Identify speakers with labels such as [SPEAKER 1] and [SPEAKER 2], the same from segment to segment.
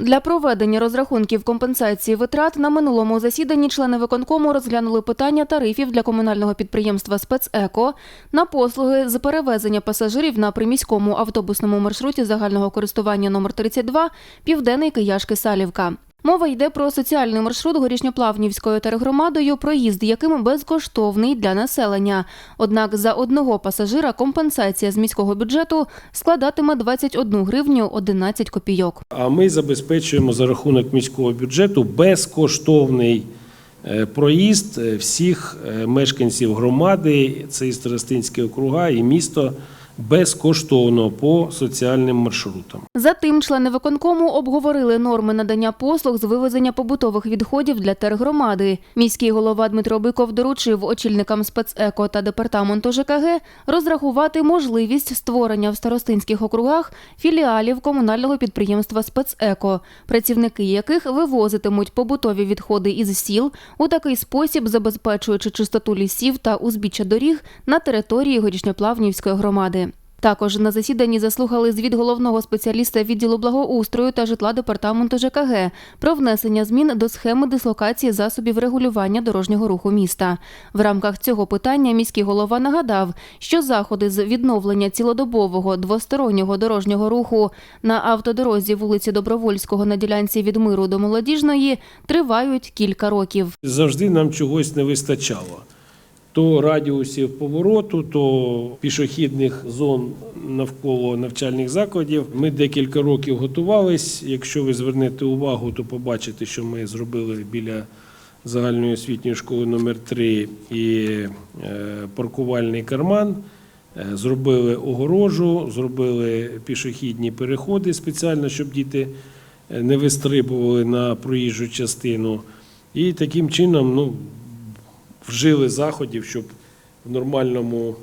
[SPEAKER 1] Для проведення розрахунків компенсації витрат на минулому засіданні члени виконкому розглянули питання тарифів для комунального підприємства «Спецеко» на послуги з перевезення пасажирів на приміському автобусному маршруті загального користування номер 32 Південний Кияшки-Салівка. Мова йде про соціальний маршрут горішньоплавнівською тергромадою, проїзд яким безкоштовний для населення. Однак за одного пасажира компенсація з міського бюджету складатиме 21 гривню 11 копійок.
[SPEAKER 2] А ми забезпечуємо за рахунок міського бюджету безкоштовний е, проїзд е, всіх е, мешканців громади, це і Старостинські округа, і місто безкоштовно по соціальним маршрутам.
[SPEAKER 1] Затим члени виконкому обговорили норми надання послуг з вивезення побутових відходів для тергромади. Міський голова Дмитро Биков доручив очільникам спецеко та департаменту ЖКГ розрахувати можливість створення в старостинських округах філіалів комунального підприємства спецеко, працівники яких вивозитимуть побутові відходи із сіл у такий спосіб, забезпечуючи чистоту лісів та узбіччя доріг на території горішньоплавнівської громади. Також на засіданні заслухали звіт головного спеціаліста відділу благоустрою та житла департаменту ЖКГ про внесення змін до схеми дислокації засобів регулювання дорожнього руху міста. В рамках цього питання міський голова нагадав, що заходи з відновлення цілодобового двостороннього дорожнього руху на автодорозі вулиці Добровольського на ділянці від миру до молодіжної тривають кілька років.
[SPEAKER 2] Завжди нам чогось не вистачало. То радіусів повороту, то пішохідних зон навколо навчальних закладів. Ми декілька років готувались. Якщо ви звернете увагу, то побачите, що ми зробили біля загальної освітньої школи номер 3 і е, паркувальний карман. Е, Зробили огорожу, зробили пішохідні переходи спеціально, щоб діти е, не вистрибували на проїжджу частину. І таким чином ну, вжили заходів, щоб в нормальному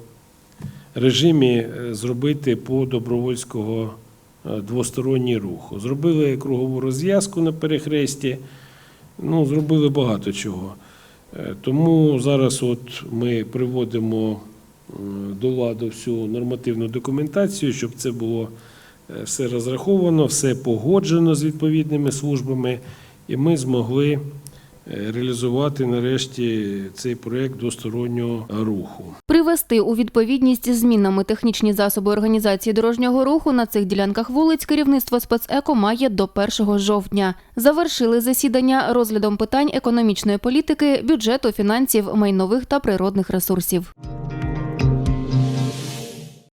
[SPEAKER 2] режимі е, зробити по добровольського е, двосторонній рух. Зробили кругову розв'язку на перехресті, ну, зробили багато чого. Е, Тому зараз от ми приводимо до ладу всю нормативну документацію, щоб це було все розраховано, все погоджено з відповідними службами, і ми змогли реалізувати нарешті цей проект двостороннього руху.
[SPEAKER 1] Привести у відповідність змінами технічні засоби організації дорожнього руху на цих ділянках вулиць керівництво спецеко має до 1 жовтня. Завершили засідання розглядом питань економічної політики, бюджету, фінансів, майнових та природних ресурсів.